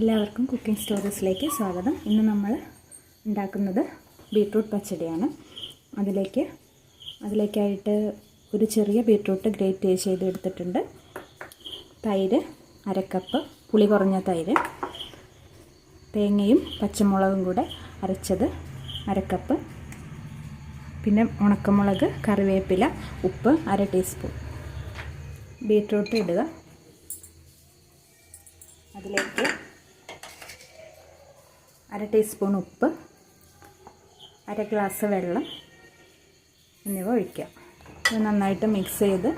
എല്ലാവർക്കും കുക്കിംഗ് സ്റ്റോറീസിലേക്ക് സ്വാഗതം. ഇന്ന് നമ്മൾ ഉണ്ടാക്കുന്നത് ബീട്രൂട്ട് പച്ചടിയാണ്. അതിലേക്ക് അതിലേക്കായിട്ട് ഒരു ചെറിയ ബീട്രൂട്ട് ഗ്രേറ്റ് ചെയ്ത് എടുത്തിട്ടുണ്ട് തൈര് അരക്കപ്പ് പുളി കുറഞ്ഞ തൈര് തേങ്ങയും പച്ചമുളകും കൂടെ അരച്ചത് അരക്കപ്പ് പിന്നെ ഉണക്കമുളക് കറിവേപ്പില ഉപ്പ് അര ടീസ്പൂൺ. ബീട്രൂട്ട് ഇടുക. അതിലേക്ക് അര ടീസ്പൂൺ ഉപ്പ് അര ഗ്ലാസ് വെള്ളം എന്നിവ ഒഴിക്കുക ഇത് നന്നായിട്ട് മിക്സ് ചെയ്ത്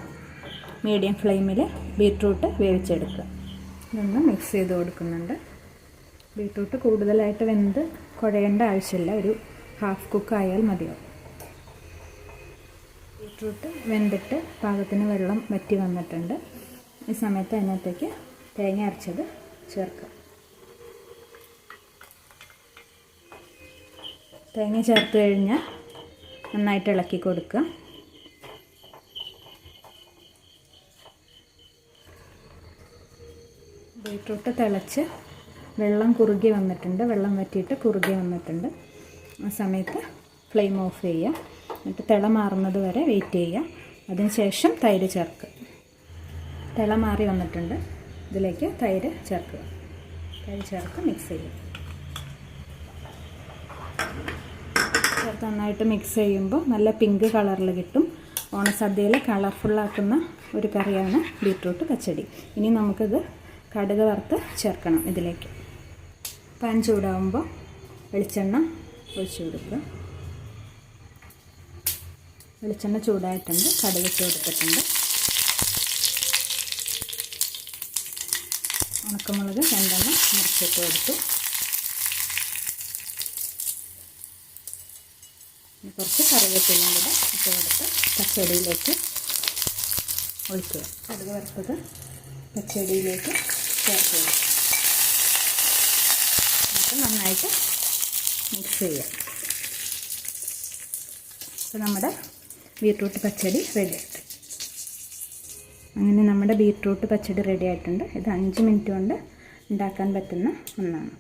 മീഡിയം ഫ്ലെയിമിൽ ബീട്രൂട്ട് വേവിച്ചെടുക്കുക. ഇതൊന്ന് മിക്സ് ചെയ്ത് കൊടുക്കുന്നുണ്ട്. ബീട്രൂട്ട് കൂടുതലായിട്ട് വെന്ത് കുഴയേണ്ട ആവശ്യമില്ല. ഒരു ഹാഫ് കുക്ക് ആയാൽ മതിയാവും. ബീട്രൂട്ട് വെന്തിട്ട് പാകത്തിന് വെള്ളം വറ്റി വന്നിട്ടുണ്ട്. ഈ സമയത്ത് അതിനകത്തേക്ക് തേങ്ങ അരച്ചത് ചേർക്കാം. തേങ്ങ ചേർത്ത് കഴിഞ്ഞാൽ നന്നായിട്ട് ഇളക്കി കൊടുക്കുക. ബീട്രൂട്ട് തിളച്ച് വെള്ളം കുറുകി വന്നിട്ടുണ്ട്. വെള്ളം വറ്റിയിട്ട് കുറുകി വന്നിട്ടുണ്ട്. ആ സമയത്ത് ഫ്ലെയിം ഓഫ് ചെയ്യുക. എന്നിട്ട് തിള മാറുന്നത് വരെ വെയിറ്റ് ചെയ്യുക. അതിനുശേഷം തൈര് ചേർക്കുക. തിള മാറി വന്നിട്ടുണ്ട്. ഇതിലേക്ക് തൈര് ചേർക്കുക. തൈര് ചേർത്ത് മിക്സ് ചെയ്യുക. നന്നായിട്ട് മിക്സ് ചെയ്യുമ്പോൾ നല്ല പിങ്ക് കളറിൽ കിട്ടും. ഓണസദ്യയിൽ കളർഫുള്ളാക്കുന്ന ഒരു കറിയാണ് ബീട്രൂട്ട് പച്ചടി. ഇനി നമുക്കിത് കടുക് വറുത്ത് ചേർക്കണം ഇതിലേക്ക്. പാൻ ചൂടാവുമ്പോൾ വെളിച്ചെണ്ണ ഒഴിച്ചു കൊടുക്കുക. വെളിച്ചെണ്ണ ചൂടായിട്ടുണ്ട്. കടുക് കൊടുത്തിട്ടുണ്ട്. ഉണക്കമുളക് രണ്ടെണ്ണം മുറിച്ചിട്ട് കൊടുത്തു. കുറച്ച് കറിവേപ്പിലയും കൂടെ ഇട്ട് കൊടുത്ത് പച്ചടിയിലേക്ക് ഒഴിക്കുക. കടുക് വറുത്തത് പച്ചടിയിലേക്ക് ചേർത്ത് കൊടുക്കുക എന്നിട്ട് നന്നായിട്ട് മിക്സ് ചെയ്യുക. അപ്പോൾ നമ്മുടെ ബീട്രൂട്ട് പച്ചടി റെഡി ആയിട്ട് അങ്ങനെ നമ്മുടെ ബീട്രൂട്ട് പച്ചടി റെഡി ആയിട്ടുണ്ട്. ഇത് അഞ്ച് മിനിറ്റ് കൊണ്ട് ഉണ്ടാക്കാൻ പറ്റുന്ന ഒന്നാണ്.